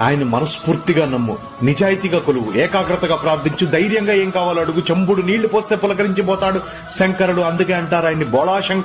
ఆయన మనస్ఫూర్తిగా నమ్ము. నిజాయితీగా కొలువు. ఏకాగ్రతగా ప్రార్థించు. ధైర్యంగా ఏం కావాలో అడుగు. చెంబుడు నీళ్ళు పోస్తే పులకరించిపోతాడు. శంకరుడు అందుకే అంటారు ఆయన్ని బోళా శంకర్